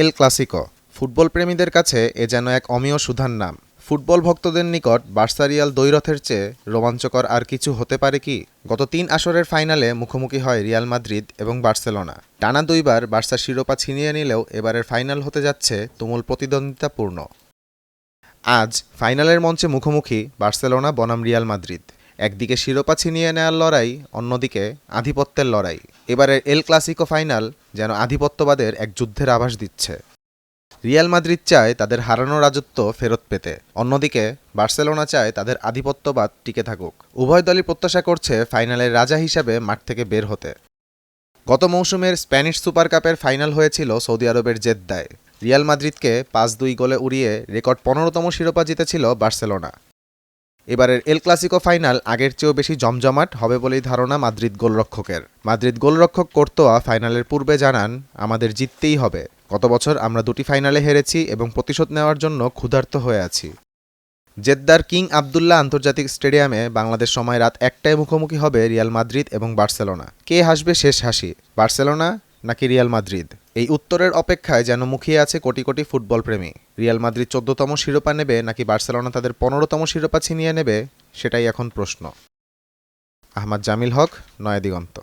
El Clasico. Football প্রেমীদের কাছে এ যেন এক অমীয় সুধার নাম। ফুটবল ভক্তদের নিকট বার্সারিয়াল দ্বৈরথের চেয়ে রোমাঞ্চকর আর কিছু হতে পারে কি? গত তিন আসরের ফাইনালে মুখোমুখি হয় রিয়াল মাদ্রিদ এবং বার্সেলোনা। টানা দুইবার বার্সা শিরোপা ছিনিয়ে নিলেও এবারের ফাইনাল হতে যাচ্ছে তুমুল প্রতিদ্বন্দ্বিতাপূর্ণ। আজ ফাইনালের মঞ্চে মুখোমুখি বার্সেলোনা, বনাম রিয়াল মাদ্রিদ। একদিকে শিরোপা ছিনিয়ে নেওয়ার লড়াই, অন্যদিকে আধিপত্যের লড়াই। এবারের এল ক্লাসিকো ফাইনাল যেন আধিপত্যবাদের এক যুদ্ধের আভাস দিচ্ছে। রিয়াল মাদ্রিদ চায় তাদের হারানো রাজত্ব ফেরত পেতে, অন্যদিকে বার্সেলোনা চায় তাদের আধিপত্যবাদ টিকে থাকুক। উভয় দলই প্রত্যাশা করছে ফাইনালের রাজা হিসাবে মাঠ থেকে বের হতে। গত মৌসুমের স্প্যানিশ সুপার কাপের ফাইনাল হয়েছিল সৌদি আরবের জেদ্দায়। রিয়াল মাদ্রিদকে পাঁচ দুই গোলে উড়িয়ে রেকর্ড পনেরোতম শিরোপা জিতেছিল বার্সেলোনা। এবারের এল ক্লাসিকো ফাইনাল আগের চেয়েও বেশি জমজমাট হবে বলেই ধারণা মাদ্রিদ গোলরক্ষকের। মাদ্রিদ গোলরক্ষক কোর্তোয়া ফাইনালের পূর্বে জানান, আমাদের জিততেই হবে। গত বছর আমরা দুটি ফাইনালে হেরেছি এবং প্রতিশোধ নেওয়ার জন্য ক্ষুধার্ত হয়ে আছি। জেদ্দার কিং আবদুল্লাহ আন্তর্জাতিক স্টেডিয়ামে বাংলাদেশ সময় রাত একটায় মুখোমুখি হবে রিয়াল মাদ্রিদ এবং বার্সেলোনা। কে হাসবে শেষ হাসি, বার্সেলোনা নাকি রিয়াল মাদ্রিদ? এই উত্তরের অপেক্ষায় যেন মুখিয়ে আছে কোটি কোটি ফুটবল প্রেমী। রিয়াল মাদ্রিদ চোদ্দতম শিরোপা নেবে নাকি বার্সেলোনা তাদের পনেরোতম শিরোপা ছিনিয়ে নেবে, সেটাই এখন প্রশ্ন। আহমদ জামিল হক, নয়া দিগন্ত।